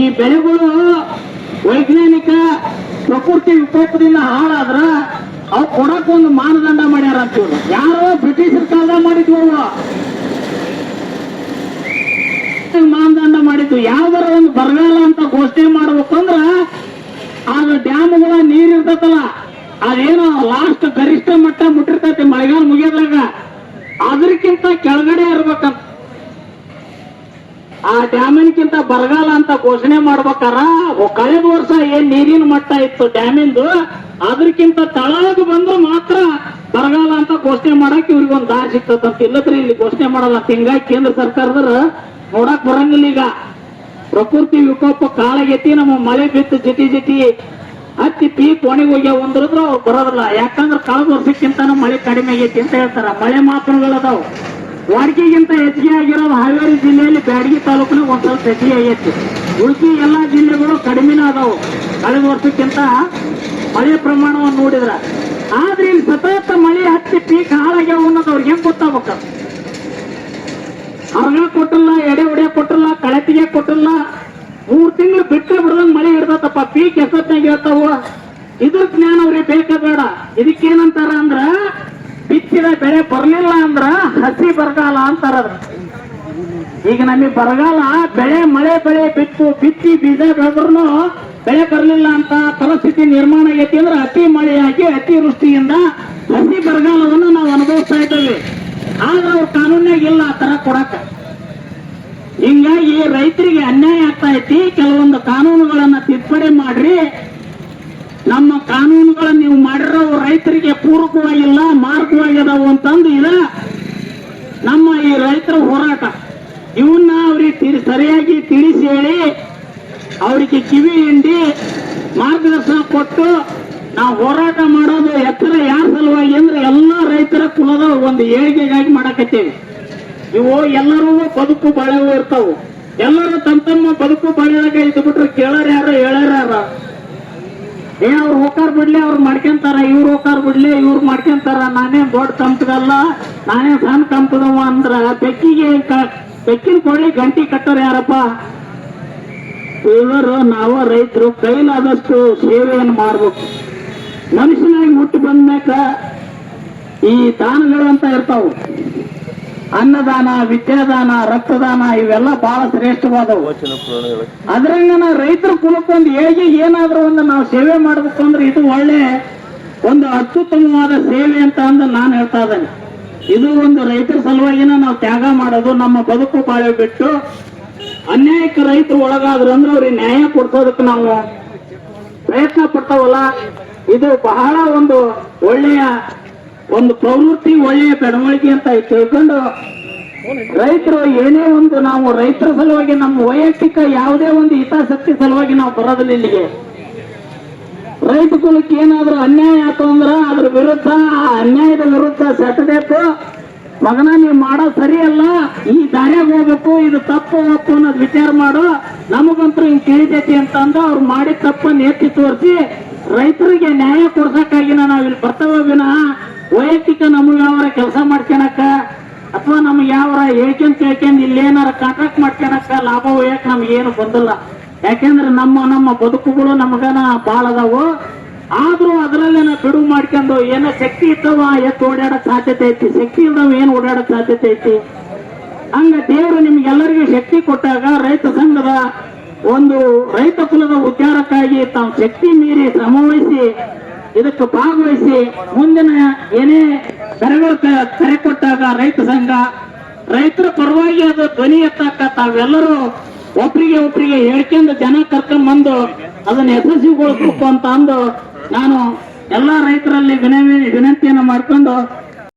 ಈ ಬೆಳೆಗಳು ವೈಜ್ಞಾನಿಕ ಪ್ರಕೃತಿ ವಿಕೋಪದಿಂದ ಹಾಳಾದ್ರ ಅವು ಕೊಡಕ್ ಒಂದು ಮಾನದಂಡ ಮಾಡ್ಯಾರ ಅಂತ ಯಾರೋ ಬ್ರಿಟಿಷರ ಕಾಲದಾಗ ಮಾಡಿದ್ವು. ಮಾನದಂಡ ಮಾಡಿದ್ವು ಯಾವ್ದಾರ ಒಂದು ಬರಗಾಲ ಅಂತ ಘೋಷಣೆ ಮಾಡ್ಬೇಕಂದ್ರ ಆಗ ಡ್ಯಾಮ್ಗಳ ನೀರ್ ಇರ್ತತಲ್ಲ, ಅದೇನೋ ಲಾಸ್ಟ್ ಗರಿಷ್ಠ ಮಟ್ಟ ಮುಟ್ಟಿರ್ತೈತಿ ಮಳೆಗಾಲ ಮುಗಿಯೋದ್ರಾಗ. ಅದಕ್ಕಿಂತ ಕೆಳಗಡೆ ಇರ್ಬೇಕಂತ. ಆ ಡ್ಯಾಮಿನ್ಕಿಂತ ಬರಗಾಲ ಅಂತ ಘೋಷಣೆ ಮಾಡ್ಬೇಕಾರ? ಕಳೆದ ವರ್ಷ ಏನ್ ನೀರಿನ ಮಟ್ಟ ಇತ್ತು ಡ್ಯಾಮಿಂದು? ಅದಕ್ಕಿಂತ ತಳಗ ಬಂದ್ರೆ ಮಾತ್ರ ಬರಗಾಲ ಅಂತ ಘೋಷಣೆ ಮಾಡಕ್ ಇವ್ರಿಗೊಂದು ದಾರಿ ಸಿಗ್ತದಂತ ಇಲ್ಲದ್ರೆ ಇಲ್ಲಿ ಘೋಷಣೆ ಮಾಡಲ್ಲ. ಹಿಂಗಾಗಿ ಕೇಂದ್ರ ಸರ್ಕಾರದ್ರ ನೋಡಕ್ ಬರಂಗಿಲ್ಲ ಈಗ. ಪ್ರಕೃತಿ ವಿಕೋಪ ಕಾಳಗೆತ್ತಿ ನಮ್ಮ ಮಳೆ ಬಿತ್ತು ಜತಿ ಜತಿ ಹತ್ತಿ ಪೀಕ್ ಒಣಗಿ ಹೋಗ್ಯಾವ ಒಂದ್ರು ಅವ್ರು ಬರೋದಿಲ್ಲ. ಯಾಕಂದ್ರೆ ಕಳೆದ ವರ್ಷಕ್ಕಿಂತ ಮಳೆ ಕಡಿಮೆ ಆಗೈತಿ ಅಂತ ಹೇಳ್ತಾರ. ಮಳೆ ಮಾಪನಗಳದಾವ್ ವಾಡಿಕೆಗಿಂತ ಆಗಿರೋದು ಹಾವೇರಿ ಜಿಲ್ಲೆಯಲ್ಲಿ ಬ್ಯಾಡಗಿ ತಾಲೂಕಿನ ಒಂದ್ ಸ್ವಲ್ಪ ಹೆಚ್ಚಿಗೆ ಆಗೈತಿ ಉಳಿಸಿ ಎಲ್ಲಾ ಜಿಲ್ಲೆಗಳು ಕಡಿಮೆನ ಅದಾವು. ಕಳೆದ ವರ್ಷಕ್ಕಿಂತ ಮಳೆ ಪ್ರಮಾಣವನ್ನು ನೋಡಿದ್ರ. ಆದ್ರೆ ಇಲ್ಲಿ ಸತತ ಮಳೆ ಹತ್ತಿ ಪೀಕ್ ಹಾಳಾಗ್ಯಾವ ಅನ್ನೋದು ಅವ್ರಿಗೆ ಹೆಂಗ್ ಗೊತ್ತಾಗ್ಬೇಕ? ಹರಗ ಕೊಟ್ಟಿಲ್ಲ, ಎಡೆ ಒಡೆ ಕೊಟ್ಟಿಲ್ಲ, ಕಳೆತಿಗೆ ಕೊಟ್ಟಿಲ್ಲ. ಮೂರ್ ತಿಂಗಳು ಬಿಟ್ಟರೆ ಬಿಡದಂಗ್ ಮಳೆ ಇರ್ತತಪ್ಪ ಪೀಕ್ ಎಷ್ಟೊತ್ತಾಗ ಹೇಳ್ತಾವ ಇದ್ರ ಜ್ಞಾನ ಅವ್ರಿಗೆ ಬೇಕ ಬೇಡ. ಇದಕ್ಕೇನಂತಾರ ಅಂದ್ರ ಬಿತ್ತಿದ ಬೆಳೆ ಬರ್ಲಿಲ್ಲ ಅಂದ್ರ ಹಸಿ ಬರಗಾಲ ಅಂತಾರ ಅದ್ರ. ಈಗ ನಮಗೆ ಬರಗಾಲ ಬೆಳೆ ಮಳೆ ಬೆಳೆ ಬಿತ್ತು, ಬಿತ್ತಿ ಬೀಜ ಬೆಳೆದ್ರು ಬೆಳೆ ಬರ್ಲಿಲ್ಲ ಅಂತ ಪರಿಸ್ಥಿತಿ ನಿರ್ಮಾಣ ಆಗೈತಿ ಅಂದ್ರೆ ಅತಿ ಮಳೆಯಾಗಿ ಅತಿವೃಷ್ಟಿಯಿಂದ ಹಸಿ ಬರಗಾಲವನ್ನು ನಾವು ಅನುಭವಿಸ್ತಾ ಇದ್ದೇವೆ ಆದ್ರೆ ಅವ್ರ ಕಾನೂನಾಗ ಇಲ್ಲ ಆ ತರ ಕೊಡಕ ಹಿಂಗಾಗಿ ರೈತರಿಗೆ ಅನ್ಯಾಯ ಆಗ್ತಾ ಐತಿ, ಕೆಲವೊಂದು ಕಾನೂನುಗಳನ್ನ ತಿದ್ದುಪಡಿ ಮಾಡ್ರಿ ನಮ್ಮ ಕಾನೂನುಗಳನ್ನು ನೀವು ಮಾಡಿರೋ ರೈತರಿಗೆ ಪೂರಕವಾಗಿಲ್ಲ ಮಾರ್ಗವಾಗಿದಾವು ಅಂತಂದು ಇದ ನಮ್ಮ ಈ ರೈತರ ಹೋರಾಟ, ಇವನ್ನ ಅವ್ರಿಗೆ ಸರಿಯಾಗಿ ತಿಳಿಸಿ ಹೇಳಿ ಅವರಿಗೆ ಕಿವಿ ಹಿಂಡಿ ಮಾರ್ಗದರ್ಶನ ಕೊಟ್ಟು ನಾವು ಹೋರಾಟ ಮಾಡೋದು ಎತ್ತರ ಯಾರ ಸಲುವಾಗಿ ಅಂದ್ರೆ ಎಲ್ಲ ರೈತರ ಕುಲದ ಒಂದು ಏಳಿಗೆಗಾಗಿ ಮಾಡಕತ್ತೇವೆ. ಇವು ಎಲ್ಲರೂ ಬದುಕು ಬಾಳೆವು ಇರ್ತಾವು. ಎಲ್ಲರೂ ತಮ್ಮ ತಮ್ಮ ಬದುಕು ಬಾಳೆದಾಗ ಇದ್ದು ಬಿಟ್ರೆ ಕೇಳೋರು ಯಾರು ಯಾರು? ಏ ಅವ್ರು ಹೋಗಾರ್ ಬಿಡ್ಲಿ, ಅವ್ರು ಮಾಡ್ಕೊಂತಾರ, ಇವ್ರು ಹೋಗಾರ್ ಬಿಡ್ಲಿ, ಇವ್ರು ಮಾಡ್ಕೊಂತಾರ. ನಾನೇ ದೊಡ್ಡ ಕಂಪದಲ್ಲ ನಾನೇ ಸಣ್ಣ ಕಂಪದವ ಅಂದ್ರ ಬೆಕ್ಕಿಗೆ ಬೆಕ್ಕಿನ ಕೊಳ್ಳಿ ಗಂಟಿ ಕಟ್ಟೋರು ಯಾರಪ್ಪ? ಇವರು ನಾವ ರೈತರು, ಕೈಲಾದಷ್ಟು ಸೇವೆಯನ್ನು ಮಾಡ್ಬೇಕು. ಮನುಷ್ಯನಾಗಿ ಮುಟ್ಟು ಬಂದ್ಮ್ಯಾಕ ಈ ದಾನಗಳು ಅಂತ ಇರ್ತಾವು. ಅನ್ನದಾನ ವಿದ್ಯಾದಾನ ರಕ್ತದಾನ ಇವೆಲ್ಲ ಬಹಳ ಶ್ರೇಷ್ಠವಾದವು. ಅದರಿಂದ ರೈತರ ಕುಲಕ್ಕೊಂದು ಹೇಗೆ ಏನಾದ್ರೂ ಒಂದು ನಾವು ಸೇವೆ ಮಾಡಬೇಕು ಅಂದ್ರೆ ಇದು ಒಳ್ಳೆ ಒಂದು ಅತ್ಯುತ್ತಮವಾದ ಸೇವೆ ಅಂತ ಅಂದು ನಾನು ಹೇಳ್ತಾ ಇದ್ದೇನೆ. ಇದು ಒಂದು ರೈತರ ಸಲುವಾಗಿನ ನಾವು ತ್ಯಾಗ ಮಾಡೋದು ನಮ್ಮ ಬದುಕು ಬಾಳೆ ಬಿಟ್ಟು ಅನ್ಯಾಯಕ್ಕೆ ರೈತರು ಒಳಗಾದ್ರು ಅಂದ್ರೆ ಅವ್ರಿಗೆ ನ್ಯಾಯ ಕೊಡ್ಸೋದಕ್ಕೆ ನಾವು ಪ್ರಯತ್ನ ಪಡ್ತಾವಲ್ಲ. ಇದು ಬಹಳ ಒಂದು ಒಳ್ಳೆಯ ಒಂದು ಪ್ರವೃತ್ತಿ ಒಳ್ಳೆಯ ಬೆಳವಣಿಗೆ ಅಂತ ತಿಳ್ಕೊಂಡು ರೈತರು ಏನೇ ಒಂದು ನಾವು ರೈತರ ಸಲುವಾಗಿ ನಮ್ಮ ವೈಯಕ್ತಿಕ ಯಾವುದೇ ಒಂದು ಹಿತಾಸಕ್ತಿ ಸಲುವಾಗಿ ನಾವು ಬರೋದಿಲ್ಲ ಇಲ್ಲಿಗೆ. ರೈತ ಕುಲಕ್ಕೆ ಏನಾದ್ರೂ ಅನ್ಯಾಯ ಆಯ್ತು ಅಂದ್ರ ಅದ್ರ ವಿರುದ್ಧ, ಆ ಅನ್ಯಾಯದ ವಿರುದ್ಧ ಸೆಟಬೇಕು ಮಗನ, ನೀವು ಸರಿ ಸರಿಯಲ್ಲ, ಈ ದಾರ್ಯಾಗ ಹೋಗ್ಬೇಕು, ಇದು ತಪ್ಪು, ಒಪ್ಪು ಅನ್ನೋದು ವಿಚಾರ ಮಾಡು. ನಮಗಂತೂ ಹಿಂಗ್ ತಿಳಿತೈತಿ ಅಂತಂದು ಅವ್ರು ಮಾಡಿದ ತಪ್ಪನ್ನು ಎತ್ತಿ ತೋರಿಸಿ ರೈತರಿಗೆ ನ್ಯಾಯ ಕೊಡ್ಸಕ್ಕಾಗಿನ ನಾವ್ ಇಲ್ಲಿ ಬರ್ತೇವೆ ವಿನಃ ವೈಯಕ್ತಿಕ ನಮಗೆ ಕೆಲಸ ಮಾಡ್ಕೊಳಕ ಅಥವಾ ನಮ್ಗೆ ಯಾವರ ಏಕೆಂದ್ ಕೇಳ್ಕೊಂಡ್ ಇಲ್ಲೇನಾರ ಕಾಂಟ್ರಾಕ್ಟ್ ಮಾಡ್ಕೊಳಕ ಲಾಭ ಒಯ್ಯಕ್ ನಮ್ಗೆ ಏನು ಬಂದಿಲ್ಲ. ಯಾಕೆಂದ್ರೆ ನಮ್ಮ ನಮ್ಮ ಬದುಕುಗಳು ನಮ್ಗನ ಬಾಳ ಅದಾವು. ಆದ್ರೂ ಅದರಲ್ಲೇನ ಬಿಡು ಮಾಡ್ಕೊಂಡು ಏನೋ ಶಕ್ತಿ ಇದ್ದವ, ಎತ್ತು ಓಡಾಡಕ್ ಸಾಧ್ಯತೆ ಐತಿ? ಶಕ್ತಿ ಇಲ್ದವ ಏನ್ ಓಡಾಡಕ್ ಸಾಧ್ಯತೆ ಐತಿ? ಹಂಗ ದೇವರು ನಿಮ್ಗೆಲ್ಲರಿಗೂ ಶಕ್ತಿ ಕೊಟ್ಟಾಗ ರೈತ ಸಂಘದ ಒಂದು ರೈತ ಕುಲದ ಉದ್ಧಾರಕ್ಕಾಗಿ ತಾವು ಶಕ್ತಿ ಮೀರಿ ಶ್ರಮವಹಿಸಿ ಇದಕ್ಕೆ ಭಾಗವಹಿಸಿ ಮುಂದಿನ ಏನೇ ಕರೆಗಳು ಕರೆ ಕೊಟ್ಟಾಗ ರೈತ ಸಂಘ, ರೈತರ ಪರವಾಗಿ ಅದು ಧ್ವನಿ ಎತ್ತಾಕ ತಾವೆಲ್ಲರೂ ಒಬ್ರಿಗೆ ಒಬ್ರಿಗೆ ಹೇಳ್ಕೊಂಡು ಜನ ಕರ್ಕೊಂಡ್ ಬಂದು ಅದನ್ನ ಯಶಸ್ವಿಗೊಳಿಸ್ಬೇಕು ಅಂತ ಅಂದು ನಾನು ಎಲ್ಲಾ ರೈತರಲ್ಲಿ ವಿನಂತಿಯನ್ನು ಮಾಡ್ಕೊಂಡು